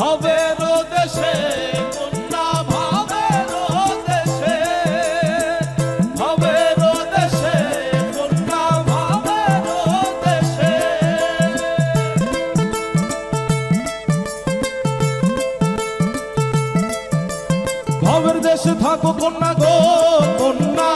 ভবের দেশে, কন্যা ভবের দেশে। ভবের দেশে, কন্যা ভবের দেশে। ভবের দেশে থাকো কন্যা গো, কন্যা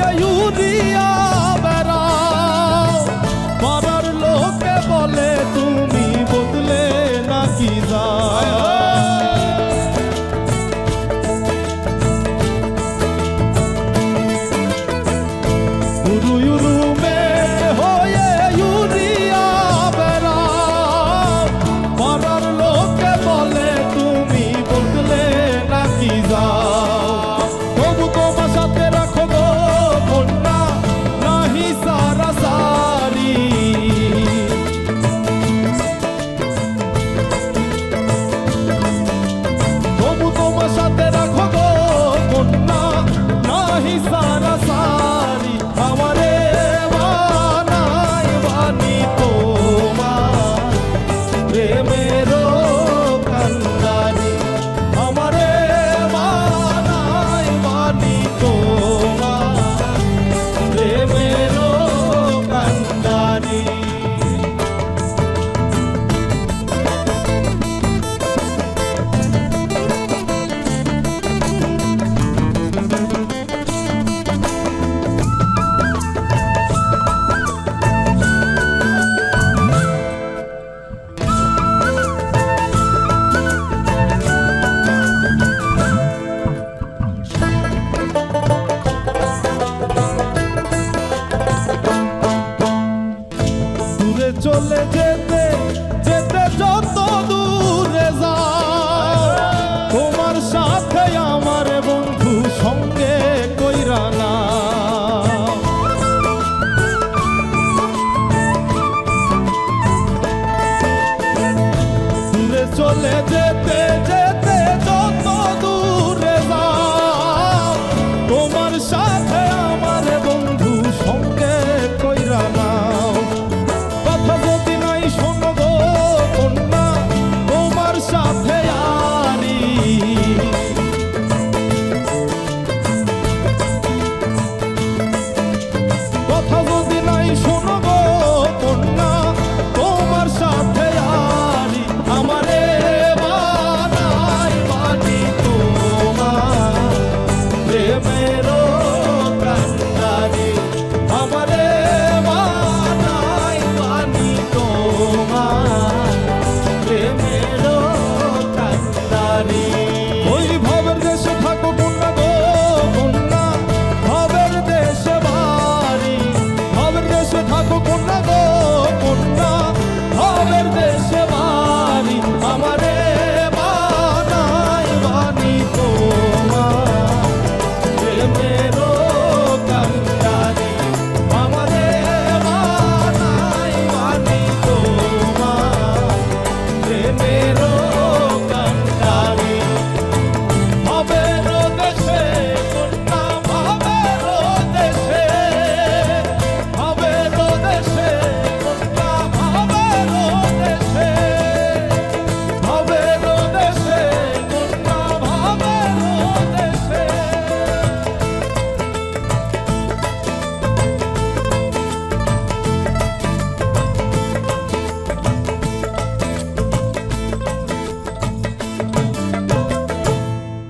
啊，有的呀。Misa. Let it legend.